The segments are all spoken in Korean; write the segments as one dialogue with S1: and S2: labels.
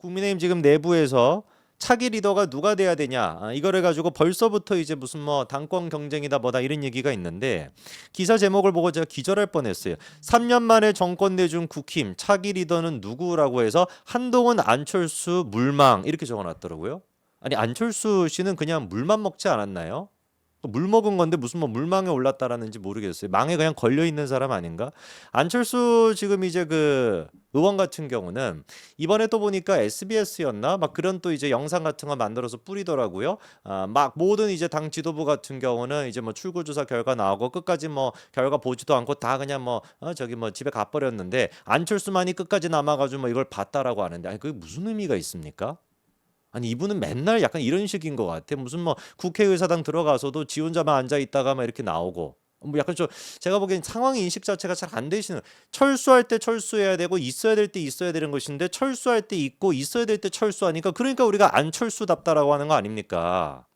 S1: 국민의힘 지금 내부에서 차기 리더가 누가 돼야 되냐 아, 이거를 가지고 벌써부터 이제 무슨 뭐 당권 경쟁이다 뭐다 이런 얘기가 있는데 기사 제목을 보고 제가 기절할 뻔했어요. 3년 만에 정권 내준 국힘 차기 리더는 누구라고 해서 한동훈 안철수 물망 이렇게 적어놨더라고요. 아니 안철수 씨는 그냥 물만 먹지 않았나요? 물 먹은 건데 무슨 뭐 물망에 올랐다라는지 모르겠어요. 망에 그냥 걸려 있는 사람 아닌가? 안철수 지금 이제 그 의원 같은 경우는 이번에 또 보니까 SBS였나 막 그런 또 이제 영상 같은 거 만들어서 뿌리더라고요. 아, 막 모든 이제 당 지도부 같은 경우는 이제 뭐 출구 조사 결과 나오고 끝까지 뭐 결과 보지도 않고 다 그냥 뭐 어, 저기 뭐 집에 가버렸는데 안철수만이 끝까지 남아가지고 뭐 이걸 봤다라고 하는데 아니 그게 무슨 의미가 있습니까? 아니 이분은 맨날 약간 이런 식인 것 같아. 무슨 뭐 국회의사당 들어가서도 지 혼자만 앉아 있다가 막 이렇게 나오고. 뭐 약간 좀 제가 보기엔 상황 인식 자체가 잘 안 되시는 철수할 때 철수해야 되고 있어야 될 때 있어야 되는 것인데 철수할 때 있고 있어야 될 때 철수하니까 그러니까 우리가 안 철수답다라고 하는 거 아닙니까?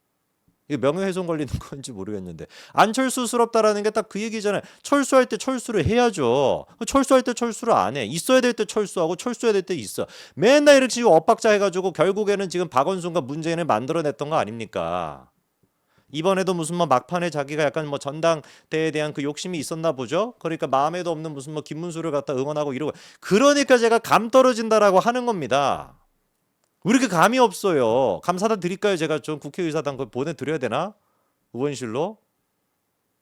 S1: 이게 명예훼손 걸리는 건지 모르겠는데 안철수스럽다라는 게 딱 그 얘기잖아요. 철수할 때 철수를 해야죠. 철수할 때 철수를 안 해. 있어야 될 때 철수하고 철수해야 될 때 있어. 맨날 이렇게 지금 엇박자 해가지고 결국에는 지금 박원순과 문재인을 만들어냈던 거 아닙니까? 이번에도 무슨 뭐 막판에 자기가 약간 뭐 전당대에 대한 그 욕심이 있었나 보죠. 그러니까 마음에도 없는 무슨 뭐 김문수를 갖다 응원하고 이러고 그러니까 제가 감 떨어진다라고 하는 겁니다. 왜 이렇게 감이 없어요? 감사다 드릴까요? 제가 좀 국회의사당 그 보내드려야 되나? 의원실로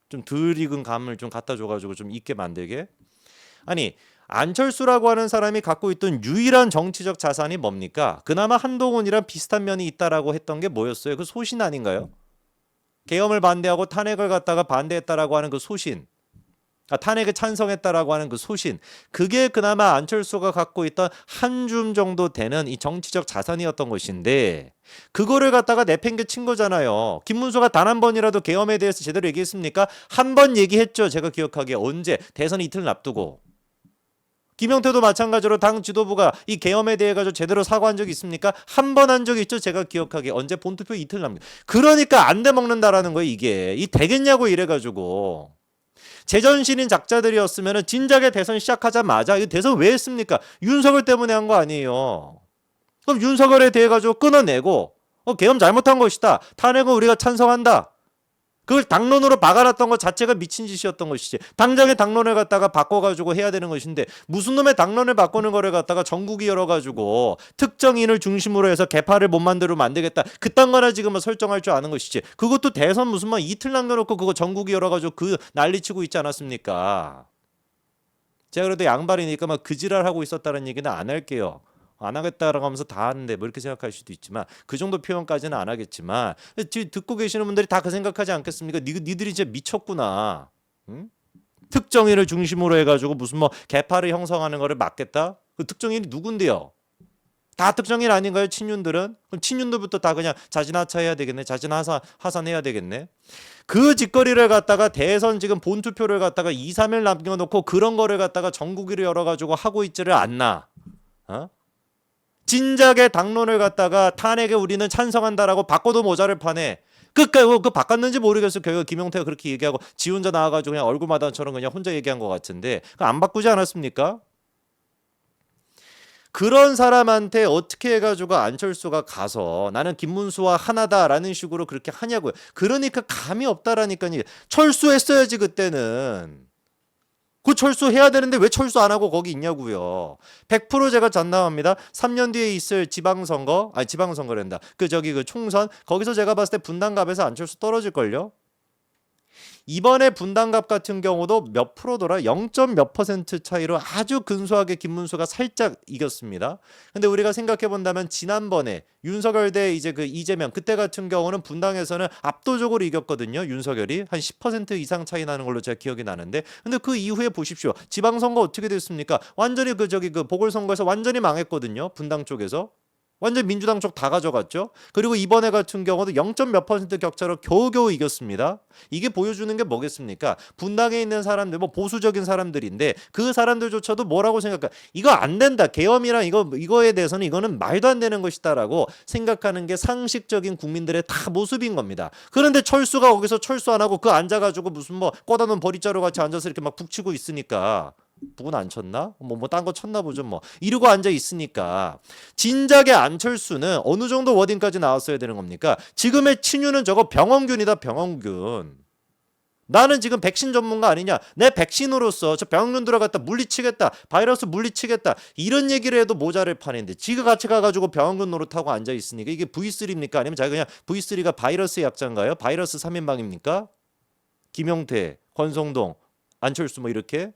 S1: 좀 덜 익은 감을 좀 갖다 줘가지고 좀 있게 만들게. 아니 안철수라고 하는 사람이 갖고 있던 유일한 정치적 자산이 뭡니까? 그나마 한동훈이랑 비슷한 면이 있다라고 했던 게 뭐였어요? 그 소신 아닌가요? 계엄을 반대하고 탄핵을 갖다가 반대했다라고 하는 그 소신. 아, 탄핵에 찬성했다라고 하는 그 소신 그게 그나마 안철수가 갖고 있던 한 줌 정도 되는 이 정치적 자산이었던 것인데 그거를 갖다가 내팽개친 거잖아요. 김문수가 단 한 번이라도 계엄에 대해서 제대로 얘기했습니까? 한 번 얘기했죠. 제가 기억하기에 언제 대선 이틀 앞두고 김영태도 마찬가지로 당 지도부가 이 계엄에 대해 가지고 제대로 사과한 적이 있습니까? 한 번 한 적이 있죠. 제가 기억하기에 언제 본투표 이틀 남겨. 그러니까 안 돼 먹는다라는 거예요. 이게 이 되겠냐고 이래 가지고. 제전신인 작자들이었으면 진작에 대선 시작하자마자 이 대선 왜 했습니까? 윤석열 때문에 한 거 아니에요. 그럼 윤석열에 대해 가지고 끊어내고 어, 계엄 잘못한 것이다. 탄핵은 우리가 찬성한다. 그걸 당론으로 박아놨던 것 자체가 미친 짓이었던 것이지. 당장에 당론을 갖다가 바꿔가지고 해야 되는 것인데 무슨 놈의 당론을 바꾸는 거를 갖다가 전국이 열어가지고 특정인을 중심으로 해서 개파를 못 만들어 만들겠다. 그딴 거나 지금 뭐 설정할 줄 아는 것이지. 그것도 대선 무슨 뭐 이틀 남겨놓고 그거 전국이 열어가지고 그 난리치고 있지 않았습니까? 제가 그래도 양발이니까 막 그지랄 하고 있었다는 얘기는 안 할게요. 안 하겠다라고 하면서 다 하는데 뭐 이렇게 생각할 수도 있지만 그 정도 표현까지는 안 하겠지만 지금 듣고 계시는 분들이 다 그 생각하지 않겠습니까? 니, 니들이 진짜 미쳤구나. 응? 특정인을 중심으로 해가지고 무슨 뭐 개파를 형성하는 거를 막겠다? 그 특정인이 누군데요? 다 특정인 아닌가요? 친윤들은? 그럼 친윤들부터 다 그냥 자진 하차해야 되겠네. 자진 하산 하산해야 되겠네. 그 짓거리를 갖다가 대선 지금 본투표를 갖다가 2, 3일 남겨놓고 그런 거를 갖다가 전국위로 열어가지고 하고 있지를 않나? 어? 진작에 당론을 갖다가 탄핵에 우리는 찬성한다라고 바꿔도 모자를 파네. 끝까지 그 바꿨는지 모르겠어. 결국 김용태가 그렇게 얘기하고 지 혼자 나와가지고 그냥 얼굴마다처럼 그냥 혼자 얘기한 것 같은데 안 바꾸지 않았습니까? 그런 사람한테 어떻게 해가지고 안철수가 가서 나는 김문수와 하나다라는 식으로 그렇게 하냐고요. 그러니까 감이 없다라니까요. 철수했어야지 그때는. 그 철수해야 되는데 왜 철수 안 하고 거기 있냐고요. 100% 제가 전담합니다. 3년 뒤에 있을 지방선거, 아니 지방선거랜다. 그 저기 그 총선 거기서 제가 봤을 때 분당갑에서 안철수 떨어질 걸요. 이번에 분당갑 같은 경우도 몇 프로더라 0. 몇 퍼센트 차이로 아주 근소하게 김문수가 살짝 이겼습니다. 근데 우리가 생각해 본다면 지난번에 윤석열 대 이제 그 이재명 그때 같은 경우는 분당에서는 압도적으로 이겼거든요. 윤석열이 한 10% 이상 차이 나는 걸로 제가 기억이 나는데 근데 그 이후에 보십시오. 지방선거 어떻게 됐습니까? 완전히 그 저기 그 보궐선거에서 완전히 망했거든요. 분당 쪽에서. 완전 민주당 쪽 다 가져갔죠. 그리고 이번에 같은 경우도 0. 몇 퍼센트 격차로 겨우겨우 이겼습니다. 이게 보여주는 게 뭐겠습니까? 분당에 있는 사람들, 뭐 보수적인 사람들인데 그 사람들조차도 뭐라고 생각할까? 이거 안 된다. 계엄이랑 이거 이거에 대해서는 이거는 말도 안 되는 것이다라고 생각하는 게 상식적인 국민들의 다 모습인 겁니다. 그런데 철수가 거기서 철수 안 하고 그 앉아가지고 무슨 뭐 꽂아놓은 버리자루 같이 앉아서 이렇게 막 북치고 있으니까 북은 안 쳤나? 뭐 뭐 딴 거 쳤나 보죠 뭐 이러고 앉아 있으니까 진작에 안철수는 어느 정도 워딩까지 나왔어야 되는 겁니까? 지금의 친유는 저거 병원균이다 병원균. 나는 지금 백신 전문가 아니냐? 내 백신으로서 저 병원 들어갔다 물리치겠다. 바이러스 물리치겠다. 이런 얘기를 해도 모자를 파는데 지가 같이 가가지고 병원군 노릇하고 앉아 있으니까 이게 V3입니까? 아니면 자기 그냥 V3가 바이러스 약자인가요? 바이러스 3인방입니까? 김용태, 권성동, 안철수 뭐 이렇게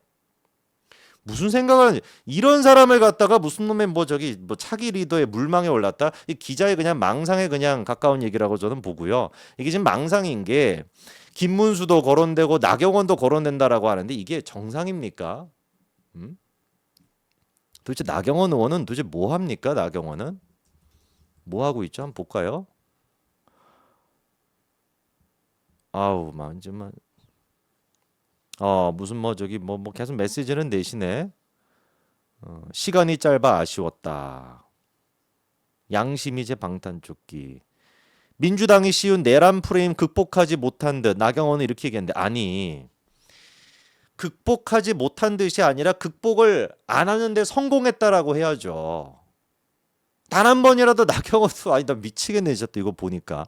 S1: 무슨 생각을 하는지 이런 사람을 갖다가 무슨 놈의 뭐 저기 뭐 차기 리더의 물망에 올랐다 이 기자의 그냥 망상에 그냥 가까운 얘기라고 저는 보고요 이게 지금 망상인 게 김문수도 거론되고 나경원도 거론된다라고 하는데 이게 정상입니까? 음? 도대체 나경원 의원은 도대체 뭐 합니까? 나경원은 뭐 하고 있죠? 한번 볼까요? 아우 만지만 어 무슨 뭐 저기 뭐뭐 계속 메시지는 내시네. 어, 시간이 짧아 아쉬웠다. 양심이 제 방탄조끼. 민주당이 씌운 내란 프레임 극복하지 못한 듯 나경원은 이렇게 얘기했는데 아니 극복하지 못한 듯이 아니라 극복을 안 하는데 성공했다라고 해야죠. 단 한 번이라도 나경원도 아니 나 미치겠네 진짜 또 이거 보니까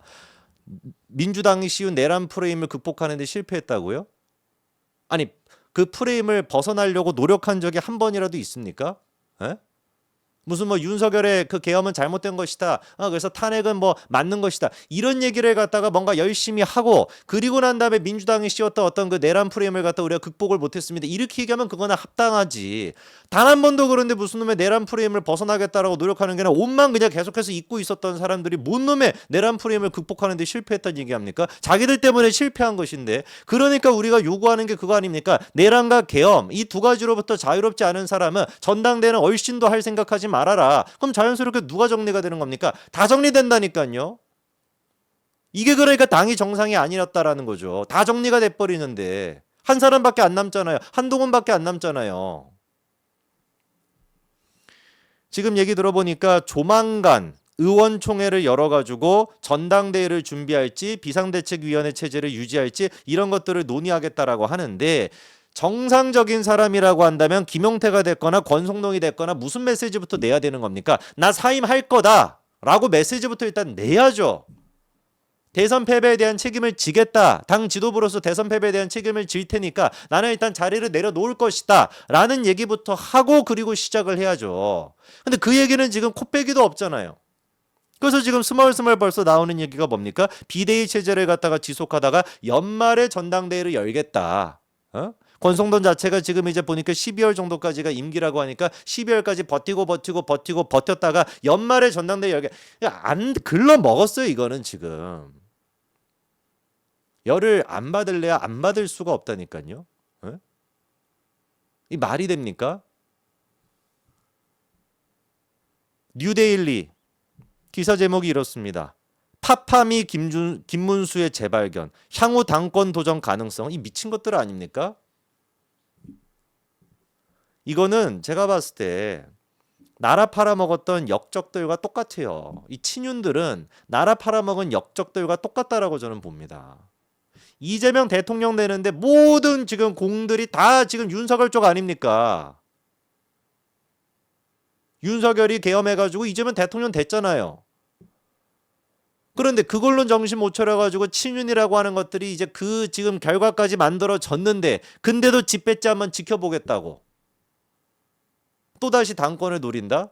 S1: 민주당이 씌운 내란 프레임을 극복하는데 실패했다고요? 아니 그 프레임을 벗어나려고 노력한 적이 한 번이라도 있습니까? 에? 무슨 뭐 윤석열의 그 계엄은 잘못된 것이다. 어, 그래서 탄핵은 뭐 맞는 것이다. 이런 얘기를 갖다가 뭔가 열심히 하고 그리고 난 다음에 민주당이 씌웠던 어떤 그 내란 프레임을 갖다 우리가 극복을 못했습니다. 이렇게 얘기하면 그거는 합당하지. 단 한 번도 그런데 무슨 놈의 내란 프레임을 벗어나겠다라고 노력하는 게 아니라 옷만 그냥 계속해서 입고 있었던 사람들이 뭔 놈의 내란 프레임을 극복하는 데 실패했다는 얘기합니까? 자기들 때문에 실패한 것인데 그러니까 우리가 요구하는 게 그거 아닙니까? 내란과 계엄 이 두 가지로부터 자유롭지 않은 사람은 전당대회는 얼씬도 할 생각하지 말아라. 그럼 자연스럽게 누가 정리가 되는 겁니까? 다 정리된다니까요. 이게 그러니까 당이 정상이 아니었다라는 거죠. 다 정리가 돼 버리는데 한 사람밖에 안 남잖아요. 한동훈밖에 안 남잖아요. 지금 얘기 들어보니까 조만간 의원총회를 열어가지고 전당대회를 준비할지 비상대책위원회 체제를 유지할지 이런 것들을 논의하겠다라고 하는데 정상적인 사람이라고 한다면 김용태가 됐거나 권성동이 됐거나 무슨 메시지부터 내야 되는 겁니까? 나 사임할 거다 라고 메시지부터 일단 내야죠. 대선 패배에 대한 책임을 지겠다. 당 지도부로서 대선 패배에 대한 책임을 질 테니까 나는 일단 자리를 내려놓을 것이다. 라는 얘기부터 하고 그리고 시작을 해야죠. 근데 그 얘기는 지금 코빼기도 없잖아요. 그래서 지금 스멀스멀 벌써 나오는 얘기가 뭡니까? 비대위 체제를 갖다가 지속하다가 연말에 전당대회를 열겠다. 어? 권성동 자체가 지금 이제 보니까 12월 정도까지가 임기라고 하니까 12월까지 버티고 버티고 버티고 버텼다가 연말에 전당대회 열게 안 글러 먹었어요 이거는 지금 열을 안 받을래야 안 받을 수가 없다니까요. 에? 이 말이 됩니까? 뉴데일리 기사 제목이 이렇습니다. 파파미 김준, 김문수의 재발견, 향후 당권 도전 가능성 이 미친 것들 아닙니까? 이거는 제가 봤을 때 나라 팔아먹었던 역적들과 똑같아요. 이 친윤들은 나라 팔아먹은 역적들과 똑같다라고 저는 봅니다. 이재명 대통령 되는데 모든 지금 공들이 다 지금 윤석열 쪽 아닙니까? 윤석열이 계엄해가지고 이재명 대통령 됐잖아요. 그런데 그걸로 정신 못 차려가지고 친윤이라고 하는 것들이 이제 그 지금 결과까지 만들어졌는데 근데도 집배지 한번 지켜보겠다고. 또다시 당권을 노린다?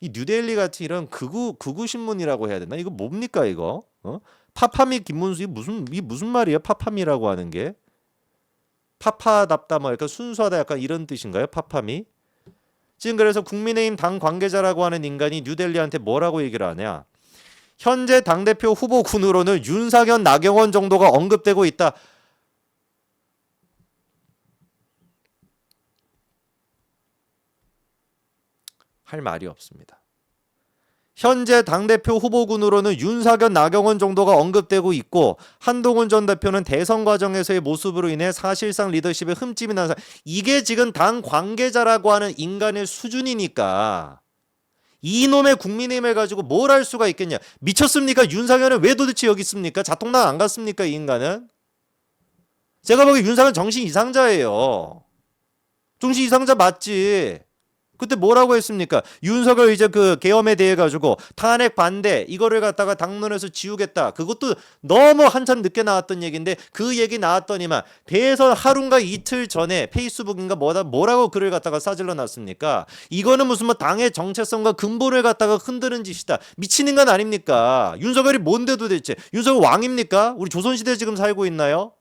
S1: 이 뉴데일리 같이 이런 극우 극우 신문이라고 해야 되나? 이거 뭡니까 이거? 어? 파파미 김문수 이 무슨 이 무슨 말이에요? 파파미라고 하는 게 파파답다 뭐 약간 순수하다 약간 이런 뜻인가요? 파파미? 지금 그래서 국민의힘 당 관계자라고 하는 인간이 뉴델리한테 뭐라고 얘기를 하냐? 현재 당대표 후보군으로는 윤상현, 나경원 정도가 언급되고 있다. 할 말이 없습니다. 현재 당대표 후보군으로는 윤석열, 나경원 정도가 언급되고 있고 한동훈 전 대표는 대선 과정에서의 모습으로 인해 사실상 리더십에 흠집이 난 사람. 이게 지금 당 관계자라고 하는 인간의 수준이니까 이놈의 국민의힘을 가지고 뭘 할 수가 있겠냐. 미쳤습니까? 윤석열은 왜 도대체 여기 있습니까? 자통당 안 갔습니까? 이 인간은? 제가 보기에 윤석열 정신 이상자예요. 중시 이상자 맞지. 그때 뭐라고 했습니까? 윤석열 이제 그 계엄에 대해 가지고 탄핵 반대 이거를 갖다가 당론에서 지우겠다. 그것도 너무 한참 늦게 나왔던 얘기인데 그 얘기 나왔더니만 대선 하루인가 이틀 전에 페이스북인가 뭐다 뭐라고 글을 갖다가 싸질러 놨습니까? 이거는 무슨 뭐 당의 정체성과 근본을 갖다가 흔드는 짓이다. 미친 인간 아닙니까? 윤석열이 뭔데 도대체? 윤석열 왕입니까? 우리 조선시대 지금 살고 있나요?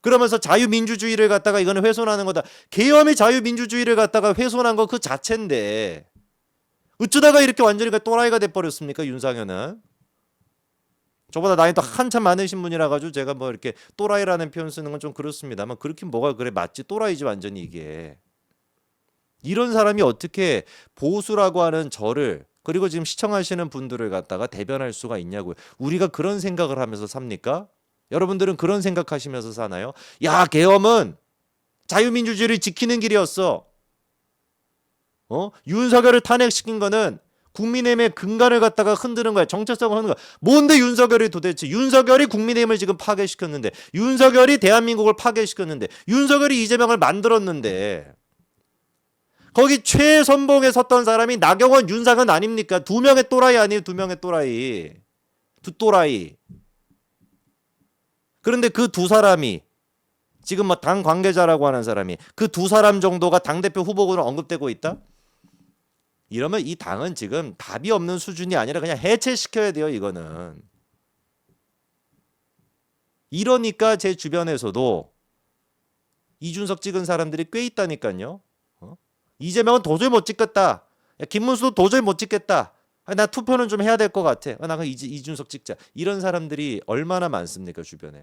S1: 그러면서 자유민주주의를 갖다가 이거는 훼손하는 거다. 계엄이 자유민주주의를 갖다가 훼손한 거 그 자체인데 어쩌다가 이렇게 완전히 그 또라이가 돼버렸습니까 윤상현은? 저보다 나이도 한참 많으신 분이라 가지고 제가 뭐 이렇게 또라이라는 표현 쓰는 건 좀 그렇습니다만 그렇게 뭐가 그래 맞지 또라이지 완전히 이게 이런 사람이 어떻게 보수라고 하는 저를 그리고 지금 시청하시는 분들을 갖다가 대변할 수가 있냐고요. 우리가 그런 생각을 하면서 삽니까? 여러분들은 그런 생각하시면서 사나요? 야, 계엄은 자유민주주의를 지키는 길이었어. 어? 윤석열을 탄핵시킨 거는 국민의힘의 근간을 갖다가 흔드는 거야. 정체성을 흔드는 거야. 뭔데 윤석열이 도대체 윤석열이 국민의힘을 지금 파괴시켰는데 윤석열이 대한민국을 파괴시켰는데 윤석열이 이재명을 만들었는데 거기 최선봉에 섰던 사람이 나경원 윤상은 아닙니까? 두 명의 또라이 아니에요? 두 명의 또라이. 두 또라이. 그런데 그 두 사람이 지금 뭐 당 관계자라고 하는 사람이 그 두 사람 정도가 당 대표 후보군으로 언급되고 있다? 이러면 이 당은 지금 답이 없는 수준이 아니라 그냥 해체시켜야 돼요, 이거는. 이러니까 제 주변에서도 이준석 찍은 사람들이 꽤 있다니까요. 어? 이재명은 도저히 못 찍겠다. 야, 김문수도 도저히 못 찍겠다. 아, 나 투표는 좀 해야 될 것 같아. 아, 나 이지- 이준석 찍자. 이런 사람들이 얼마나 많습니까 주변에?